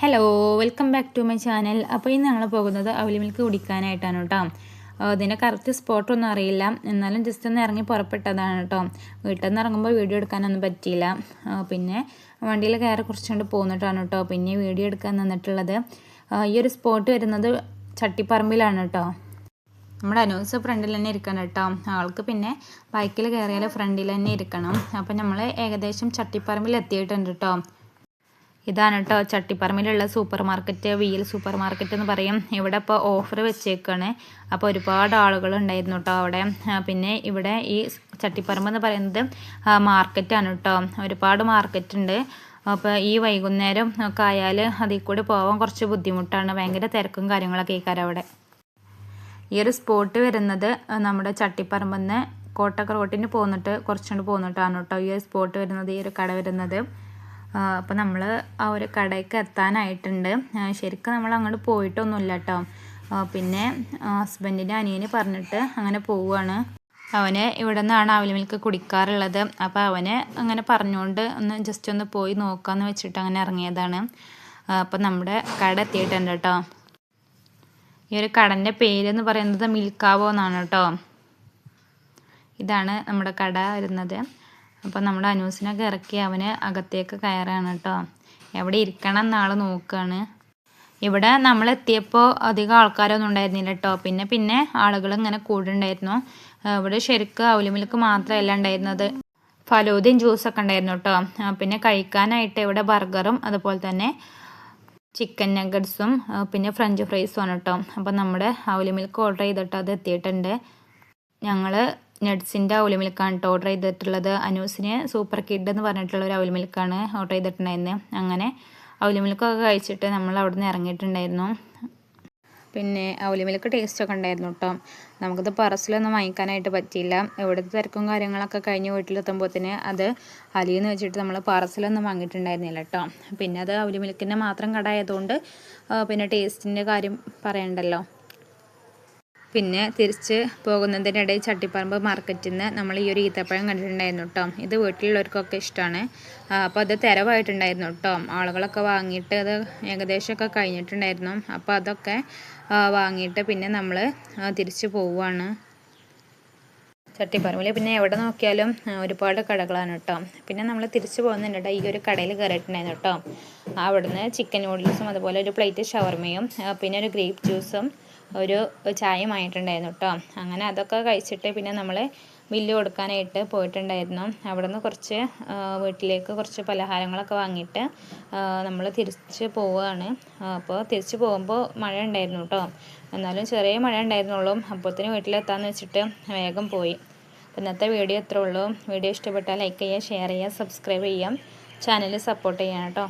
Hello welcome back to my channel അപ്പോൾ ഇന്ന് ഞങ്ങൾ പോകുന്നത് അവലി മിൽക്ക് കുടിക്കാനായിട്ടാണ് കേട്ടോ. ഇതിന്റെ കറക്റ്റ് സ്പോട്ടൊന്നും അറിയില്ല. എന്നാലും ജസ്റ്റ് ഒന്ന് ഇറങ്ങി പുറപ്പെട്ടതാണ് കേട്ടോ. വീട്ടിൽ നിന്ന് ഇറങ്ങുമ്പോൾ വീഡിയോ എടുക്കാനൊന്നും പറ്റിയില്ല. പിന്നെ വണ്ടിയിൽ കയറി കുറച്ചുകൊണ്ട് പോന്നിട്ടാണ് കേട്ടോ. പിന്നെ വീഡിയോ എടുക്കാൻ നിന്നിട്ടുള്ളത്. ഈ ഒരു സ്പോട്ട് വരുന്നത് ചട്ടിപ്പറമ്പിലാണ് കേട്ടോ. നമ്മുടെ അനൂസ് ഫ്രണ്ടിൽ തന്നെ ഇരിക്കണം കേട്ടോ. ആൾക്ക് പിന്നെ ബൈക്കിൽ കയറിയാൽ ഫ്രണ്ടിൽ തന്നെ ഇരിക്കണം. അപ്പം നമ്മൾ ഏകദേശം ചട്ടിപ്പറമ്പിൽ എത്തിയിട്ടുണ്ട് കേട്ടോ. ഇതാണ് കേട്ടോ ചട്ടിപ്പറമ്പിലുള്ള super market V L super market എന്ന് പറയും. ഇവിടെ ഇപ്പോൾ ഓഫർ വെച്ചേക്കാണ്. അപ്പോൾ ഒരുപാട് ആളുകൾ ഉണ്ടായിരുന്നു കേട്ടോ അവിടെ. പിന്നെ ഇവിടെ ഈ ചട്ടിപ്പറമ്പ് എന്ന് പറയുന്നത് മാർക്കറ്റാണ് കേട്ടോ. ഒരുപാട് മാർക്കറ്റ് ഉണ്ട്. അപ്പോൾ ഈ വൈകുന്നേരം ഒക്കെ ആയാൽ അതിൽ കൂടി പോകാൻ കുറച്ച് ബുദ്ധിമുട്ടാണ്. ഭയങ്കര തിരക്കും കാര്യങ്ങളൊക്കെ ഈ അവിടെ. ഈ ഒരു സ്പോട്ട് വരുന്നത് നമ്മുടെ ചട്ടിപ്പറമ്പിൽ നിന്ന് കോട്ടക്ക റോട്ടിന് പോന്നിട്ട് കുറച്ചുകൊണ്ട് പോന്നിട്ടാണ് കേട്ടോ ഈ ഒരു സ്പോട്ട് വരുന്നത് ഈ ഒരു കട വരുന്നത്. അപ്പോൾ നമ്മൾ ആ ഒരു കടയ്ക്ക് എത്താനായിട്ടുണ്ട്. ശരിക്കും നമ്മൾ അങ്ങോട്ട് പോയിട്ടൊന്നുമില്ല കേട്ടോ പിന്നെ ഹസ്ബൻഡിന്റെ അനിയന് പറഞ്ഞിട്ട് അങ്ങനെ പോവുകയാണ് അവന് ഇവിടെ നിന്നാണ് അവൽ മിൽക്ക് കുടിക്കാറുള്ളത്. അപ്പോൾ അവന് അങ്ങനെ പറഞ്ഞുകൊണ്ട് ഒന്ന് ജസ്റ്റ് ഒന്ന് പോയി നോക്കാമെന്ന് വെച്ചിട്ട് അങ്ങനെ ഇറങ്ങിയതാണ്. അപ്പോൾ നമ്മുടെ കട എത്തിയിട്ടുണ്ട് കേട്ടോ ഈ ഒരു കടന്റെ പേരെന്ന് പറയുന്നത് മിൽക്കാവോ എന്നാണ് കേട്ടോ ഇതാണ് നമ്മുടെ കട വരുന്നത്. അപ്പോൾ നമ്മുടെ അനൂസിനൊക്കെ ഇറക്കി അവന് അകത്തേക്ക് കയറാണ് കേട്ടോ എവിടെ ഇരിക്കണം എന്നാൾ നോക്കുകയാണ് ഇവിടെ നമ്മൾ എത്തിയപ്പോൾ അധികം ആൾക്കാരൊന്നും ഉണ്ടായിരുന്നില്ല കേട്ടോ പിന്നെ പിന്നെ ആളുകൾ ഇങ്ങനെ കൂടുണ്ടായിരുന്നു. ഇവിടെ ശരിക്കും അവലിമിൽക്ക് മാത്രമല്ല ഉണ്ടായിരുന്നത്. ഫലൂദയും ജ്യൂസൊക്കെ ഉണ്ടായിരുന്നു കേട്ടോ പിന്നെ കഴിക്കാനായിട്ട് ഇവിടെ ബർഗറും അതുപോലെ തന്നെ ചിക്കൻ നഗറ്റ്സും പിന്നെ ഫ്രഞ്ച് ഫ്രൈസും ആണ് കേട്ടോ അപ്പോൾ നമ്മുടെ അവലി മിൽക്ക് ഓർഡർ ചെയ്തിട്ട് അത് എത്തിയിട്ടുണ്ട്. ഞങ്ങൾ നട്ട്സിന്റെ അവൽ മിൽക്കാണ് കേട്ടോ ഓർഡർ ചെയ്തിട്ടുള്ളത്. അനൂസിന് സൂപ്പർ കിഡ് എന്ന് പറഞ്ഞിട്ടുള്ള ഒരു അവൽ മിൽക്കാണ് ഓർഡർ ചെയ്തിട്ടുണ്ടായിരുന്നത് അങ്ങനെ അവൽ മിൽക്കൊക്കെ കഴിച്ചിട്ട് നമ്മൾ അവിടെ നിന്ന് ഇറങ്ങിയിട്ടുണ്ടായിരുന്നു. പിന്നെ അവൽ മിൽക്ക് ടേസ്റ്റൊക്കെ ഉണ്ടായിരുന്നു കേട്ടോ നമുക്കത് പറസിലൊന്നും വാങ്ങിക്കാനായിട്ട് പറ്റിയില്ല. ഇവിടുത്തെ തിരക്കും കാര്യങ്ങളൊക്കെ കഴിഞ്ഞ് വീട്ടിലെത്തുമ്പോഴത്തേന് അത് അലിയെന്ന് വെച്ചിട്ട് നമ്മൾ പറസിലൊന്നും വാങ്ങിയിട്ടുണ്ടായിരുന്നില്ല കേട്ടോ പിന്നെ അത് അവൽ മിൽക്കിന്റെ മാത്രം കട ആയതുകൊണ്ട് പിന്നെ ടേസ്റ്റിന്റെ കാര്യം പറയണ്ടല്ലോ. പിന്നെ തിരിച്ച് പോകുന്നതിനിടയിൽ ചട്ടിപ്പറമ്പ് മാർക്കറ്റിൽ നിന്ന് നമ്മൾ ഈ ഒരു ഈത്തപ്പഴം കണ്ടിട്ടുണ്ടായിരുന്നു കേട്ടോ ഇത് വീട്ടിലുള്ളവർക്കൊക്കെ ഇഷ്ടമാണ്. അപ്പോൾ അത് തിരവായിട്ടുണ്ടായിരുന്നു കേട്ടോ ആളുകളൊക്കെ വാങ്ങിയിട്ട് അത് ഏകദേശമൊക്കെ കഴിഞ്ഞിട്ടുണ്ടായിരുന്നു. അപ്പോൾ അതൊക്കെ വാങ്ങിയിട്ട് പിന്നെ നമ്മൾ തിരിച്ച് പോവുകയാണ് ചട്ടിപ്പറമ്പിൽ പിന്നെ എവിടെ നോക്കിയാലും ഒരുപാട് കടകളാണ് കേട്ടോ പിന്നെ നമ്മൾ തിരിച്ചു പോകുന്നുണ്ട് ഈ ഒരു കടയിൽ കയറിയിട്ടുണ്ടായിരുന്നു കേട്ടോ അവിടുന്ന് ചിക്കൻ നൂഡിൽസും അതുപോലെ ഒരു പ്ലേറ്റ് ഷവർമയും പിന്നെ ഒരു ഗ്രേപ്പ് ജ്യൂസും ഒരു ചായയും ആയിട്ടുണ്ടായിരുന്നു കേട്ടോ അങ്ങനെ അതൊക്കെ കഴിച്ചിട്ട് പിന്നെ നമ്മൾ ബില്ല് കൊടുക്കാനായിട്ട് പോയിട്ടുണ്ടായിരുന്നു. അവിടുന്ന് കുറച്ച് വീട്ടിലേക്ക് കുറച്ച് പലഹാരങ്ങളൊക്കെ വാങ്ങിയിട്ട് നമ്മൾ തിരിച്ച് പോവുകയാണ് അപ്പോൾ തിരിച്ച് പോകുമ്പോൾ മഴ ഉണ്ടായിരുന്നു കേട്ടോ എന്നാലും ചെറിയ മഴ ഉണ്ടായിരുന്നുള്ളൂ അപ്പോഴത്തേന് വീട്ടിലെത്താന്ന് വെച്ചിട്ട് വേഗം പോയി. അപ്പോൾ ഇന്നത്തെ വീഡിയോ ഇത്രേ ഉള്ളൂ. വീഡിയോ ഇഷ്ടപ്പെട്ടാൽ ലൈക്ക് ചെയ്യുക ഷെയർ ചെയ്യുക സബ്സ്ക്രൈബ് ചെയ്യാം ചാനൽ സപ്പോർട്ട് ചെയ്യാം കേട്ടോ